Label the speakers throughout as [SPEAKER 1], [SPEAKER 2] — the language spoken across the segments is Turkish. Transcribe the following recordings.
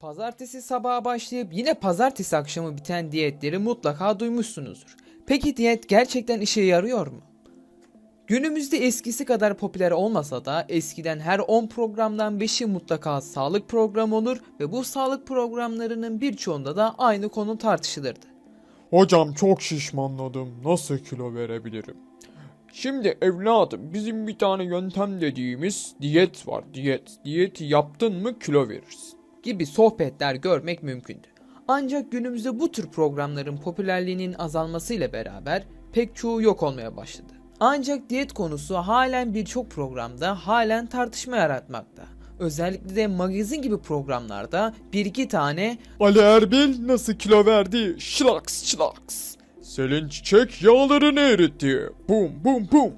[SPEAKER 1] Pazartesi sabaha başlayıp yine pazartesi akşamı biten diyetleri mutlaka duymuşsunuzdur. Peki diyet gerçekten işe yarıyor mu? Günümüzde eskisi kadar popüler olmasa da eskiden her 10 programdan 5'i mutlaka sağlık programı olur ve bu sağlık programlarının birçoğunda da aynı konu tartışılırdı.
[SPEAKER 2] Hocam çok şişmanladım. Nasıl kilo verebilirim? Şimdi evladım bizim bir tane yöntem dediğimiz diyet var diyet. Diyeti yaptın mı kilo verirsin.
[SPEAKER 1] Gibi sohbetler görmek mümkündü. Ancak günümüzde bu tür programların popülerliğinin azalmasıyla beraber pek çoğu yok olmaya başladı. Ancak diyet konusu halen birçok programda halen tartışma yaratmakta. Özellikle de magazin gibi programlarda bir iki tane
[SPEAKER 2] Ali Erbil nasıl kilo verdi? Şlaks şlaks. Selin Çiçek yağlarını eritti. Bum bum bum.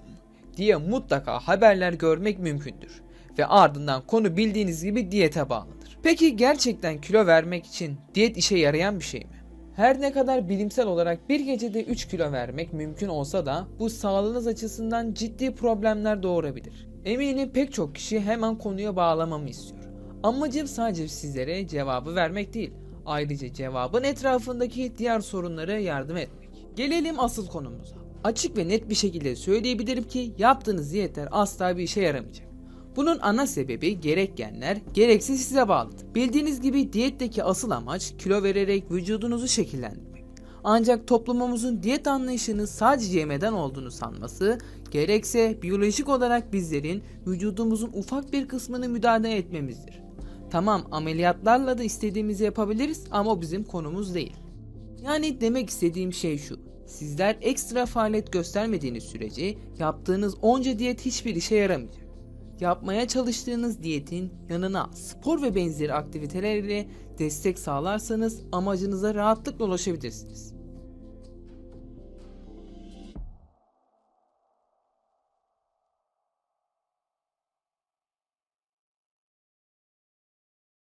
[SPEAKER 1] diye mutlaka haberler görmek mümkündür. Ve ardından konu bildiğiniz gibi diyete bağlıdır. Peki gerçekten kilo vermek için diyet işe yarayan bir şey mi? Her ne kadar bilimsel olarak bir gecede 3 kilo vermek mümkün olsa da bu sağlığınız açısından ciddi problemler doğurabilir. Eminim pek çok kişi hemen konuya bağlamamı istiyor. Amacım sadece sizlere cevabı vermek değil. Ayrıca cevabın etrafındaki diğer sorunlara yardım etmek. Gelelim asıl konumuza. Açık ve net bir şekilde söyleyebilirim ki yaptığınız diyetler asla bir işe yaramayacak. Bunun ana sebebi gerek genler gerekse size bağlıdır. Bildiğiniz gibi diyetteki asıl amaç kilo vererek vücudunuzu şekillendirmek. Ancak toplumumuzun diyet anlayışını sadece yemeden olduğunu sanması, gerekse biyolojik olarak bizlerin vücudumuzun ufak bir kısmını müdahale etmemizdir. Tamam ameliyatlarla da istediğimizi yapabiliriz ama o bizim konumuz değil. Yani demek istediğim şey şu. Sizler ekstra faaliyet göstermediğiniz sürece yaptığınız onca diyet hiçbir işe yaramayacak. Yapmaya çalıştığınız diyetin yanına spor ve benzeri aktiviteler destek sağlarsanız amacınıza rahatlıkla ulaşabilirsiniz.